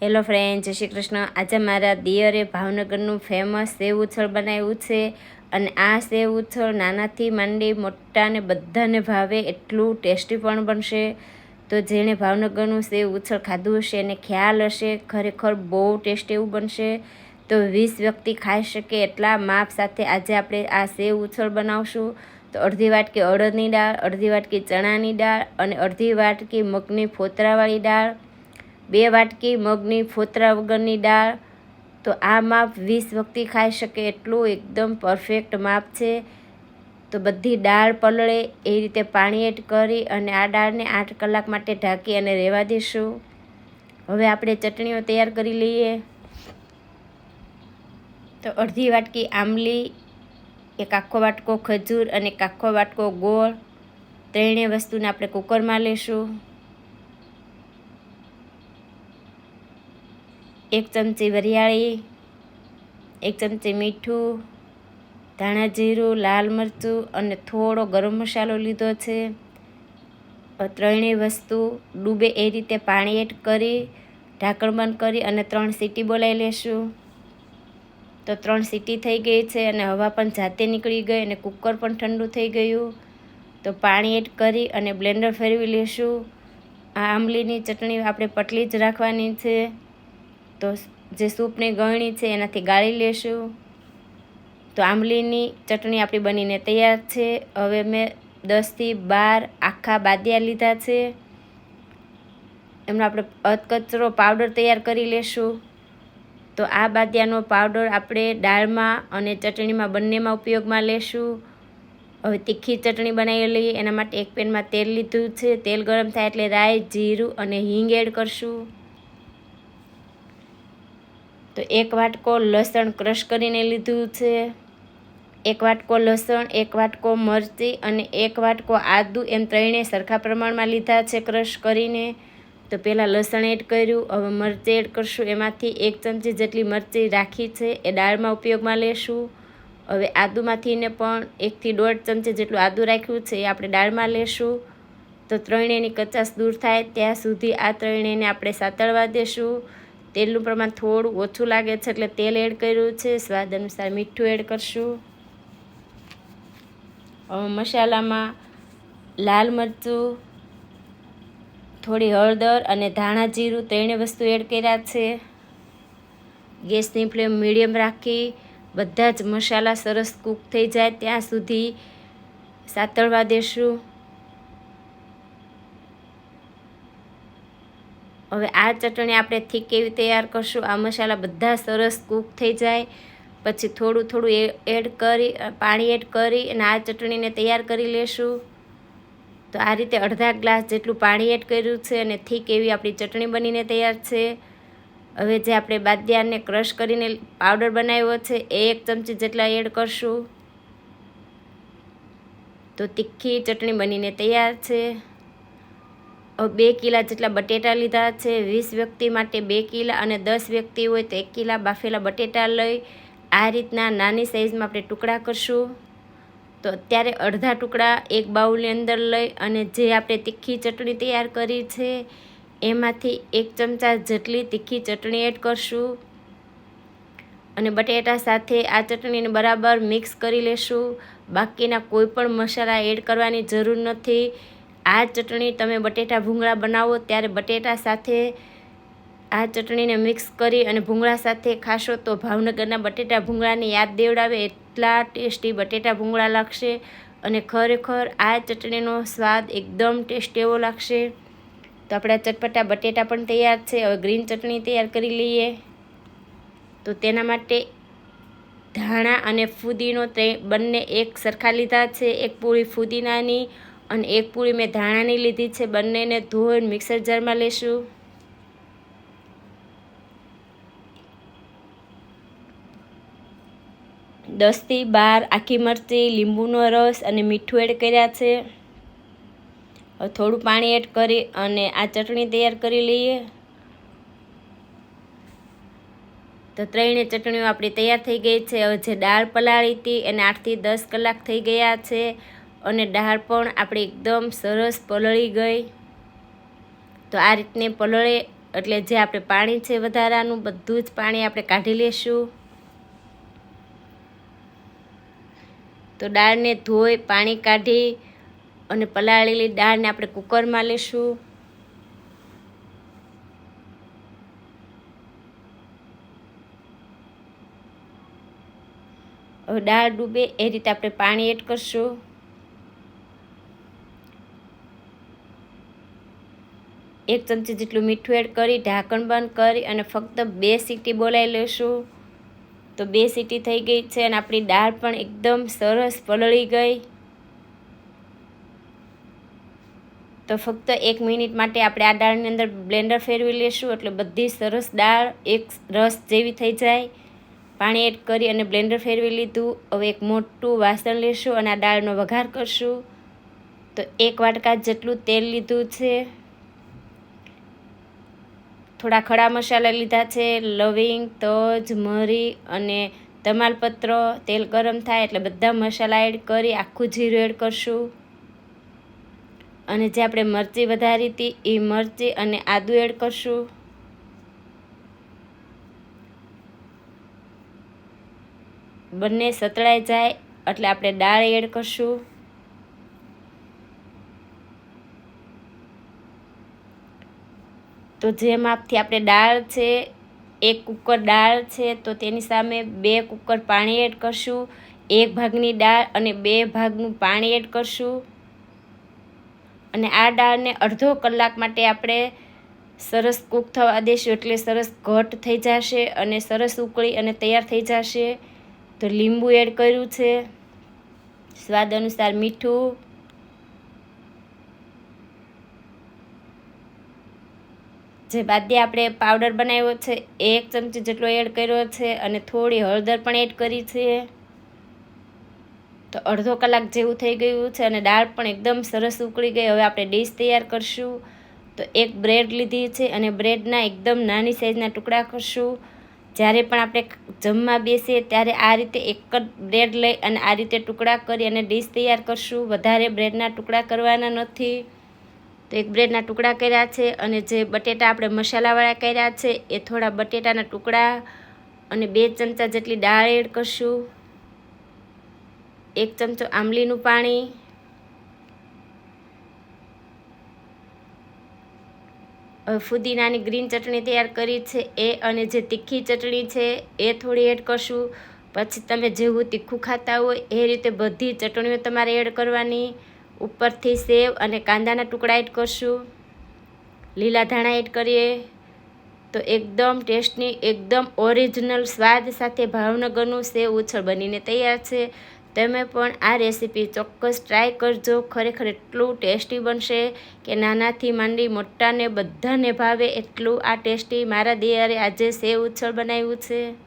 Hello friend જય શ્રી કૃષ્ણ. આજે મારા દિયરે ભાવનગરનું ફેમસ સેવ ઉછળ બનાવ્યું છે અને આ સેવ ઉછળ નાનાથી માંડી મોટાને બધાને ભાવે એટલું ટેસ્ટી પણ બનશે. તો જેણે ભાવનગરનું સેવ ઉછળ ખાધું હશે એને ખ્યાલ હશે, ખરેખર બહુ ટેસ્ટી એવું બનશે. તો વીસ વ્યક્તિ ખાઈ શકે એટલા માપ સાથે આજે આપણે આ સેવ ઉછળ બનાવશું. તો અડધી વાટકી અડદની દાળ, અડધી વાટકી ચણાની દાળ અને અડધી વાટકી મગની ફોતરાવાળી દાળ. બે વાટકી મગની ફોતરા વગરની દાળ. તો આ માપ વીસ વ્યક્તિ ખાઈ શકે એટલું એકદમ પરફેક્ટ માપ છે. તો બધી દાળ પલળે, એ રીતે પાણી એડ કરી અને આ દાળને આઠ કલાક માટે ઢાંકી અને રહેવા દઈશું હવે આપણે ચટણીઓ તૈયાર કરી લઈએ. તો અડધી વાટકી આંબલી, એક આખો વાટકો ખજૂર અને એક આખો વાટકો ગોળ. ત્રણેય વસ્તુને આપણે કુકરમાં લેશું. એક ચમચી વરિયાળી, એક ચમચી મીઠું, ધાણા જીરું, લાલ મરચું અને થોડો ગરમ મસાલો લીધો છે. ત્રણેય વસ્તુ ડૂબે એ રીતે પાણી એડ કરી, ઢાંકણ બંધ કરી અને ત્રણ સીટી બોલાવી લેશું. તો ત્રણ સીટી થઈ ગઈ છે અને હવા પણ જાતે નીકળી ગઈ અને કુકર પણ ઠંડુ થઈ ગયું. તો પાણી એડ કરી અને બ્લેન્ડર ફેરવી લેશું. આ આંબલીની ચટણી આપણે પટલી જ રાખવાની છે. તો જે સૂપની ગળણી છે એનાથી ગાળી લેશું. તો આંબલીની ચટણી આપણી બનીને તૈયાર છે. હવે મેં દસથી બાર આખા બાદિયા લીધા છે. એમનો આપણે અધકચરો પાવડર તૈયાર કરી લેશું. તો આ બાદિયાનો પાવડર આપણે દાળમાં અને ચટણીમાં બંનેમાં ઉપયોગમાં લેશું. હવે તીખી ચટણી બનાવી લઈએ. એના માટે એક પેનમાં તેલ લીધું છે. તેલ ગરમ થાય એટલે રાઈ, જીરું અને હિંગ એડ કરશું. તો એક વાટકો લસણ ક્રશ કરીને લીધું છે. એક વાટકો લસણ, એક વાટકો મરચી અને એક વાટકો આદું એમ ત્રણે સરખા પ્રમાણમાં લીધા છે ક્રશ કરીને. તો પહેલાં લસણ એડ કર્યું, હવે મરચી એડ કરશું. એમાંથી એક ચમચી જેટલી મરચી રાખી છે, એ દાળમાં ઉપયોગમાં લેશું. હવે આદુમાંથીને પણ એકથી દોઢ ચમચી જેટલું આદું રાખ્યું છે, એ આપણે દાળમાં લેશું. તો ત્રણેયની કચાશ દૂર થાય, ત્યાં સુધી આ ત્રણેયને આપણે સાતળવા દેશું. તેલનું પ્રમાણ થોડું ઓછું લાગે છે એટલે તેલ એડ કર્યું છે. સ્વાદ અનુસાર મીઠું એડ કરશું. હવે મસાલામાં લાલ મરચું, થોડી હળદર અને ધાણા જીરું ત્રણે વસ્તુ એડ કર્યા છે. ગેસની ફ્લેમ મીડિયમ રાખી બધા જ મસાલા સરસ કૂક થઈ જાય ત્યાં સુધી સાતળવા દેશું. હવે આ ચટણી આપણે થીક કેવી તૈયાર કરશું? આ મસાલા બધા સરસ કૂક થઈ જાય. પછી થોડું થોડું એડ કરી, પાણી એડ કરી અને આ ચટણીને તૈયાર કરી લેશું. તો આ રીતે અડધા ગ્લાસ જેટલું પાણી એડ કર્યું છે અને થીક એવી આપણી ચટણી બનીને તૈયાર છે. હવે જે આપણે બાદિયાને ક્રશ કરીને પાવડર બનાવ્યો છે, એ એક ચમચી જેટલા એડ કરશું. તો તીખી ચટણી બનીને તૈયાર છે. બે કિલા જેટલા બટેટા લીધા છે. વીસ વ્યક્તિ માટે બે કિલા અને દસ વ્યક્તિ હોય તો એક કિલા બાફેલા બટેટા લઈ આ રીતના નાની સાઈઝમાં આપણે ટુકડા કરશું. તો અત્યારે અડધા ટુકડા એક બાઉલની અંદર લઈ અને જે આપણે તીખી ચટણી તૈયાર કરી છે, એમાંથી એક ચમચા જેટલી તીખી ચટણી એડ કરશું. અને બટેટા સાથે આ ચટણીને બરાબર મિક્સ કરી લેશું. બાકીના કોઈ પણ મસાલા એડ કરવાની જરૂર નથી. આ ચટણી તમે બટેટા ભૂંગળા બનાવો ત્યારે બટેટા સાથે આ ચટણીને મિક્સ કરી અને ભૂંગળા સાથે ખાશો તો ભાવનગરના બટેટા ભૂંગળાની યાદ દેવડાવે એટલા ટેસ્ટી બટેટા ભૂંગળા લાગશે અને ખરેખર આ ચટણીનો સ્વાદ એકદમ ટેસ્ટ એવો લાગશે. તો આપણા ચટપટા બટેટા પણ તૈયાર છે. હવે ગ્રીન ચટણી તૈયાર કરી લઈએ. તો તેના માટે ધાણા અને ફુદીનો બંને એક સરખા લીધા છે. એક પૂરી ફુદીનાની અને એક પૂરી મેં ધાણાની લીધી છે. બંનેને ધોઈને મિક્સર જારમાં લેશું. દસથી બાર આખી મરચી, લીંબુનો રસ અને મીઠું એડ કર્યા છે. થોડું પાણી એડ કરી અને આ ચટણી તૈયાર કરી લઈએ. તો ત્રણેય ચટણીઓ આપણી તૈયાર થઈ ગઈ છે. હવે જે દાળ પલાળી હતી એને આઠથી દસ કલાક થઈ ગયા છે. અને દાળ પણ આપણે એકદમ સરસ પલળી ગઈ. તો આ રીતને પલળે એટલે જે આપણે પાણી છે વધારાનું, બધું જ પાણી આપણે કાઢી લેશું. તો દાળને ધોઈ પાણી કાઢી અને પલાળેલી દાળને આપણે કુકરમાં લેશું. હવે દાળ ડૂબે એ રીતે આપણે પાણી એડ કરશું. એક ચમચી જેટલું મીઠું એડ કરી, ઢાંકણ બંધ કરી અને ફક્ત બે સીટી બોલાવી લઈશું તો બે સીટી થઈ ગઈ છે અને આપણી દાળ પણ એકદમ સરસ પલળી ગઈ. તો ફક્ત એક મિનિટ માટે આપણે આ દાળની અંદર બ્લેન્ડર ફેરવી લેશું, એટલે બધી સરસ દાળ એક રસ જેવી થઈ જાય. પાણી એડ કરી અને બ્લેન્ડર ફેરવી લીધું. હવે એક મોટું વાસણ લેશું અને આ દાળનો વઘાર કરશું. તો એક વાટકા જેટલું તેલ લીધું છે. થોડા ખડા મસાલા લીધા છે, લવિંગ, તજ, મરી અને તમાલપત્ર, તેલ ગરમ થાય એટલે બધા મસાલા એડ કરી આખું જીરું એડ કરશું. અને જે આપણે મરચી વધારી હતી, એ મરચી અને આદું એડ કરશું. બંને સતળાઈ જાય એટલે આપણે દાળ એડ કરશું. તો જે માપથી આપણે દાળ છે, એક કુકર દાળ છે, તો તેની સામે બે કુકર પાણી એડ કરશું, એક ભાગની દાળ અને બે ભાગનું પાણી એડ કરશું. અને આ દાળને અડધો કલાક માટે આપણે સરસ કૂક થવા દેશું એટલે સરસ ઘટ થઈ જશે અને સરસ ઉકળી અને તૈયાર થઈ જશે. તો લીંબુ એડ કર્યું છે. સ્વાદ અનુસાર મીઠું જે બાદે આપણે પાવડર બનાવ્યો છે, એક ચમચી જેટલો એડ કર્યો છે અને થોડી હળદર પણ એડ કરી છે. તો અડધો કલાક જેવું થઈ ગયું છે અને દાળ પણ એકદમ સરસ ઉકળી ગઈ. હવે આપણે ડીશ તૈયાર કરશું. તો એક બ્રેડ લીધી છે અને બ્રેડના એકદમ નાની સાઈઝના ટુકડા કરશું. જ્યારે પણ આપણે જમવા બેસીએ ત્યારે આ રીતે એક જ બ્રેડ લઈ અને આ રીતે ટુકડા કરી અને ડીશ તૈયાર કરશું. વધારે બ્રેડના ટુકડા કરવાના નથી. તો એક બ્રેડના ટુકડા કર્યા છે અને જે બટેટા આપણે મસાલાવાળા કર્યા છે, એ થોડા બટેટાના ટુકડા અને બે ચમચા જેટલી દાળ એડ કરશું. એક ચમચો આંબલીનું પાણી. ફુદીનાની ગ્રીન ચટણી તૈયાર કરી છે એ અને જે તીખી ચટણી છે એ થોડી એડ કરશું. પછી તમે જેવું તીખું ખાતા હોય એ રીતે બધી ચટણીઓ તમારે એડ કરવાની. ઉપરથી સેવ અને કાંદાના ટુકડા એડ કરશું. લીલા ધાણા એડ કરીએ. તો એકદમ ટેસ્ટની એકદમ ઓરિજિનલ સ્વાદ સાથે ભાવનગરનું સેવ ઉછળ બનીને તૈયાર છે. તમે પણ આ રેસીપી ચોક્કસ ટ્રાય કરજો. ખરેખર એટલું ટેસ્ટી બનશે કે નાનાથી માંડી મોટાને બધાને ભાવે એટલું આ ટેસ્ટી મારા દિયારે આજે સેવ ઉછળ બનાવ્યું છે.